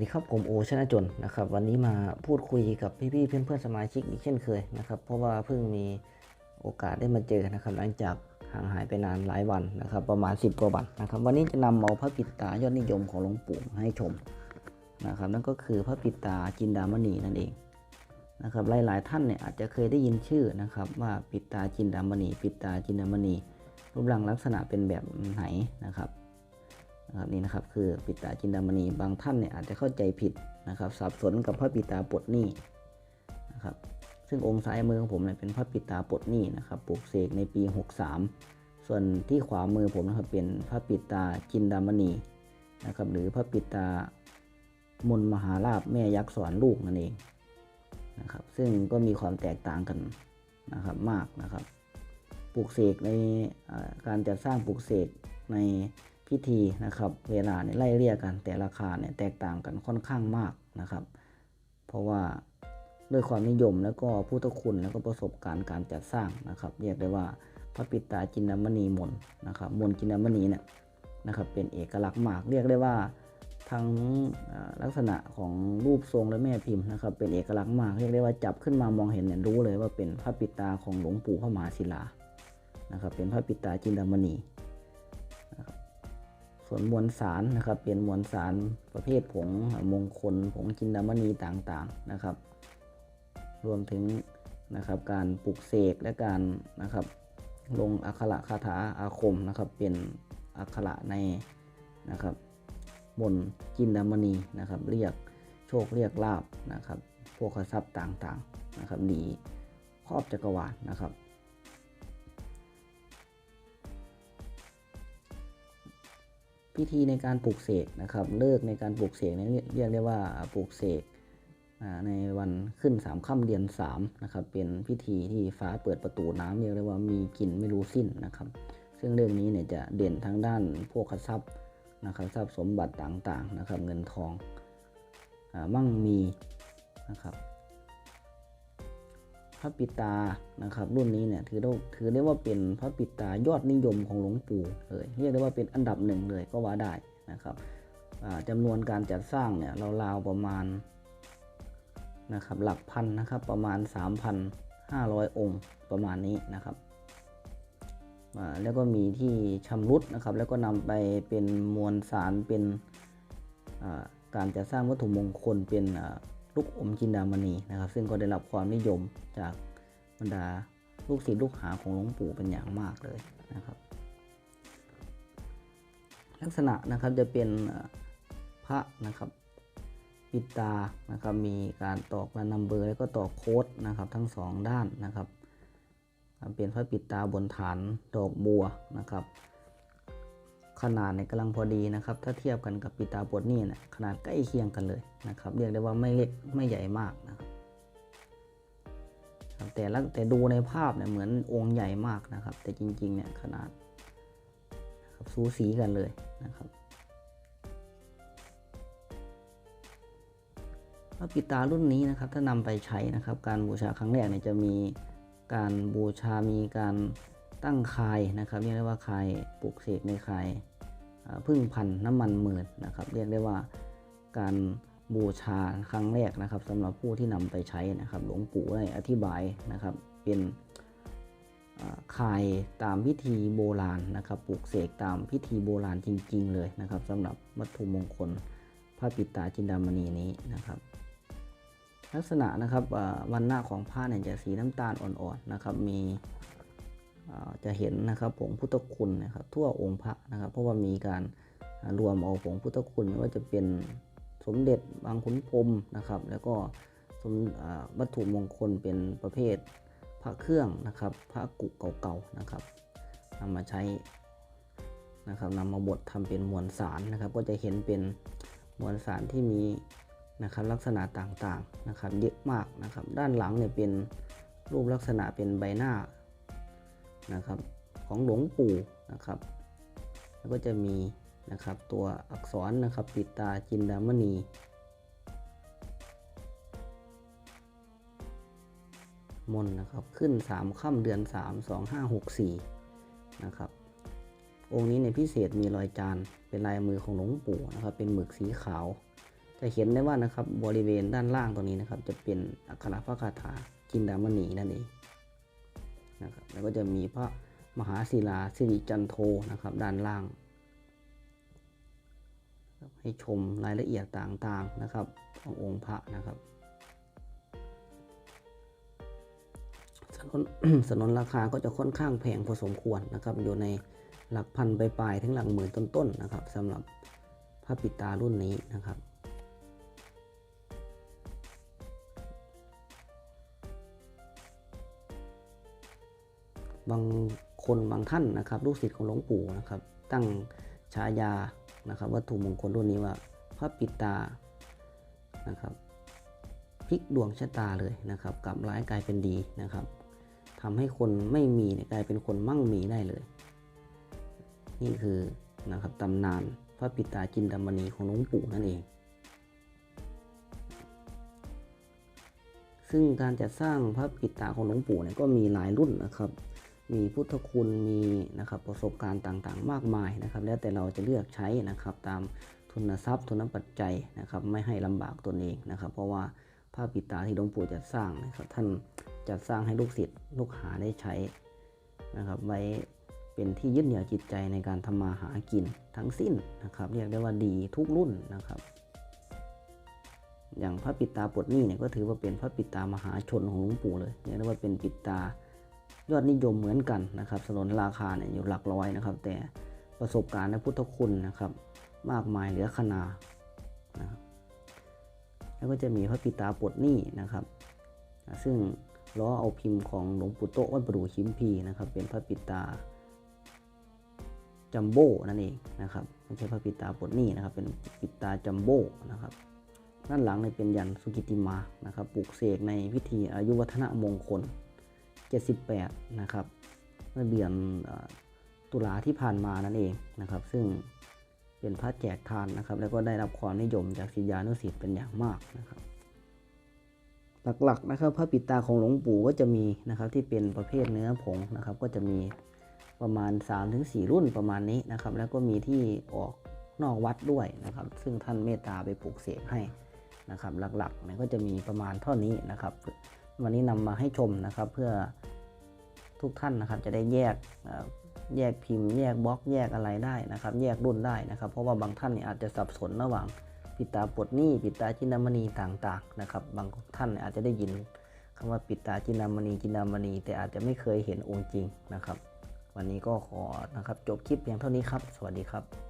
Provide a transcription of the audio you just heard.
ดีครับผมโอชนะจนนะครับ วันนี้มาพูดคุยกับพี่ๆเพื่อนๆสมาชิกอีกเช่นเคยนะครับ เพราะว่าเพิ่งมีโอกาสได้มาเจอนะครับ หลังจากห่างหายไปนานหลายวันนะครับ ประมาณ 10กว่าวันนะครับ วันนี้จะนำเอาพระปิดตายอดนิยมของหลวงปู่ให้ชมนะครับ นั่นก็คือพระปิดตาจินดามณีนั่นเองนะครับ หลายๆ ท่านเนี่ยอาจจะเคยได้ยินชื่อนะครับ ว่าปิดตาจินดามณีปิดตาจินดามณีรูปร่างลักษณะเป็นแบบไหนนะครับ นะครับนี่นะครับคือปิตาจินดามณีบางท่านเนี่ยอาจจะเข้าใจผิดนะครับสับสนกับพระปิตาปลดหนี้นะครับซึ่งองค์ซ้ายมือของผมเนี่ยเป็นพระปิตาปลดหนี้นะครับปลูกเสกในปี 63 ส่วนที่ขวามือผมนะครับเป็นพระปิตาจินดามณีนะครับหรือพระปิตามนมหาราบแม่ยักษ์สอนลูกนั่นเองนะครับซึ่งก็มีความแตกต่างกันนะครับมากนะครับปลูกเสกในการจัดสร้างปลูกเสกใน พิธีนะครับ เวลาเนี่ยไล่เรียกกัน แต่ราคาเนี่ยแตกต่างกันค่อนข้างมากนะครับ เพราะว่าด้วยความนิยมแล้วก็พุทธคุณแล้วก็ประสบการณ์การจัดสร้างนะครับ เรียกได้ว่าพระปิตาจินดามณีมนนะครับมนจินดามณีเนี่ยนะครับ เป็นเอกลักษณ์มาก เรียกได้ว่าทั้งลักษณะของรูปทรงและแม่พิมพ์นะครับ เป็นเอกลักษณ์มาก เรียกได้ว่าจับขึ้นมามองเห็นเนี่ยรู้เลยว่าเป็นพระปิตาของหลวงปู่พระมหาศิลานะครับ เป็นพระปิตาจินดามณี ส่วนมวลสารนะครับ เป็นมวลสารประเภทผงมงคลผงจินดามณีต่างๆนะครับ รวมถึงนะครับการปลุกเสกและการนะครับลงอักขระคาถาอาคมนะครับ เป็นอักขระในนะครับบนจินดามณีนะครับ เรียกโชคเรียกลาบนะครับพวกทรัพย์ต่างๆนะครับดีครอบจักรวาลนะครับ พิธีในการปลูกเสกนะครับ เลิกในการปลูกเสกเนี่เรียกได้ว่าปลูกเสกในวันขึ้นสามค่ำเดือนสามนะครับ เป็นพิธีที่ฟ้าเปิดประตูน้ำเรียกได้ว่ามีกลิ่นไม่รู้สิ้นนะครับ ซึ่งเรื่องนี้เนี่ยจะเด่นทั้งด้านพวกทรัพย์นะครับทรัพย์สมบัติต่างๆนะครับ เงินทองอมั่งมีนะครับ พระปิตานะครับ รุ่นนี้เนี่ยถือได้ถือได้ว่าเป็นพระปิตายอดนิยมของหลวงปู่เลยเรียกได้ว่าเป็นอันดับหนึ่งเลยก็ว่าได้นะครับอ่าจำนวนการจัดสร้างเนี่ยราวๆประมาณนะครับหลักพันนะครับประมาณ 3,500 องค์ประมาณนี้นะครับแล้วก็มีที่ชำรุดนะครับ แล้วก็นำไปเป็นมวลสารเป็นการจัดสร้างวัตถุมงคลเป็น ลูกอมจินดามณีนะครับ ซึ่งก็ได้รับความนิยมจากบรรดาลูกศิษย์ลูกหาของหลวงปู่เป็นอย่างมากเลยนะครับ ลักษณะนะครับจะเป็นพระนะครับปิดตานะครับมีการตอกระนัมเบอร์แล้วก็ตอกโค้ดนะครับทั้งสองด้านนะครับเป็นพระปิดตาบนฐานดอกบัวนะครับ ขนาดเนี่ยกำลังพอดีนะครับ ถ้าเทียบกันกับปิตาปลดนี่เนี่ยขนาดใกล้เคียงกันเลยนะครับ เรียกได้ว่าไม่เล็กไม่ใหญ่มากนะครับแต่ละแต่ดูในภาพเนี่ยเหมือนองค์ใหญ่มากนะครับ แต่จริงๆเนี่ยขนาดนะสูสีกันเลยนะครับพระปิตารุ่นนี้นะครับ ถ้านำไปใช้นะครับ การบูชาครั้งแรกเนี่ยจะมีการบูชามีการ ตั้งคายนะครับเรียกได้ว่าคายปลูกเสกในคายพึ่งพันน้ำมันหมื่นนะครับ เรียกได้ว่าการบูชาครั้งแรกนะครับสำหรับผู้ที่นำไปใช้นะครับ หลวงปู่ได้อธิบายนะครับ เป็นคายตามพิธีโบราณนะครับปลูกเสกตามพิธีโบราณจริง ๆ เลยนะครับสำหรับวัตถุมงคลพระปิตาจินดามณีนี้นะครับ ลักษณะนะครับวันหน้าของผ้าเนี่ยจะสีน้ำตาลอ่อนๆนะครับ มี จะเห็นนะครับผงพุทธคุณนะครับทั่วองค์พระนะครับ เพราะว่ามีการรวมเอาผงพุทธคุณไม่ว่าจะเป็นสมเด็จบางขุนพรมนะครับ แล้วก็สมวัตถุมงคลเป็นประเภทพระเครื่องนะครับพระกุเก่าๆนะครับนำมาใช้นะครับนำมาบดทำเป็นมวลสารนะครับ ก็จะเห็นเป็นมวลสารที่มีนะครับลักษณะต่างๆนะครับเยอะมากนะครับ ด้านหลังเนี่ยเป็นรูปลักษณะเป็นใบหน้า นะครับของหลวงปู่นะครับ แล้วก็จะมีนะครับตัวอักษรนะครับปิดตาจินดามณีมนต์นะครับขึ้น 3ค่ำเดือน 3 2 5 6 4นะครับองค์นี้ในพิเศษมีรอยจานเป็นลายมือของหลวงปู่นะครับเป็นหมึกสีขาวจะเห็นได้ว่านะครับบริเวณด้านล่างตรงนี้นะครับจะเป็นอักขระพระคาถาจินดามณีนั่นเอง นะครับแล้วก็จะมีพระมหาศิลาสิริจันโทนะครับด้านล่าง ให้ชมรายละเอียดต่างๆนะครับขององค์พระนะครับสนนสนนราคาก็จะค่อนข้างแพงพอสมควรนะครับ อยู่ในหลักพันปลายๆถึงหลักหมื่นต้นๆนะครับสำหรับพระปิดตารุ่นนี้นะครับ บางคนบางท่านนะครับลูกศิษย์ของหลวงปู่นะครับ ตั้งฉายานะครับ วัตถุมงคลรุ่นนี้ว่าพระปิตานะครับพลิกดวงชะตาเลยนะครับกลับร้ายกลายเป็นดีนะครับทำให้คนไม่มีเนี่ยกลายเป็นคนมั่งมีได้เลย นี่คือนะครับตำนานพระปิตาจินดามณีของหลวงปู่นั่นเอง ซึ่งการจัดสร้างพระปิตาของหลวงปู่เนี่ยก็มีหลายรุ่นนะครับ มีพุทธคุณมีนะครับประสบการณ์ต่างๆ มากมายนะครับ แล้วแต่เราจะเลือกใช้นะครับตามทุนทรัพย์ทุนปัจจัยนะครับ ไม่ให้ลำบากตนเองนะครับ เพราะว่าพระปิตาที่หลวงปู่จัดสร้างนะครับท่านจัดสร้างให้ลูกศิษย์ลูกหาได้ใช้นะครับ ไว้เป็นที่ยึดเหนี่ยวจิตใจในการทำมาหากินทั้งสิ้นนะครับ เรียกได้ว่าดีทุกรุ่นนะครับอย่างพระปิตาปดหนี้เนี่ยก็ถือว่าเป็นพระปิตามหาชนของหลวงปู่เลยเรียกได้ว่าเป็นปิตา ยอดนิยมเหมือนกันนะครับสนนราคาเนี่ยอยู่หลักร้อยนะครับ แต่ประสบการณ์และพุทธคุณนะครับ มากมายเหลือขนานะครับแล้วก็จะมีพระปิตาปดหนี้นะครับ ซึ่งล้อเอาพิมพ์ของหลวงปู่โตวัดประดู่ชิมพีนะครับ เป็นพระปิตาจัมโบ้นั่นเองนะครับไม่ใช่พระปิตาปดหนี้นะครับ เป็นปิตาจัมโบ้นะครับด้านหลังเนี่ยเป็นยันสุกิติมานะครับปลูกเสกในพิธีอายุวัฒนมงคล 78 นะครับ เมื่อเดือนตุลาที่ผ่านมานั่นเองนะครับ ซึ่งเป็นพระแจกทานนะครับ แล้วก็ได้รับความนิยมจากศิษยานุศิษย์เป็นอย่างมากนะครับ หลักๆนะครับพระปิตาของหลวงปู่ก็จะมีนะครับที่เป็นประเภทเนื้อผงนะครับ ก็จะมีประมาณ 3-4 รุ่นประมาณนี้นะครับ แล้วก็มีที่ออกนอกวัดด้วยนะครับ ซึ่งท่านเมตตาไปปลูกเสกให้นะครับ หลักๆเนี่ยก็จะมีประมาณเท่านี้นะครับ วันนี้นำมาให้ชมนะครับ เพื่อทุกท่านนะครับ จะได้แยกแยกพิมพ์แยกบล็อกแยกอะไรได้นะครับ แยกรุ่นได้นะครับ เพราะว่าบางท่านเนี่ยอาจจะสับสนระหว่างปิดตาปลดหนี้ปิดตาจินามณีต่างๆนะครับ บางท่านเนี่ยอาจจะได้ยินคำว่าปิดตาจินามณีจินามณีแต่อาจจะไม่เคยเห็นองค์จริงนะครับ วันนี้ก็ขอนะครับจบคลิปเพียงเท่านี้ครับ สวัสดีครับ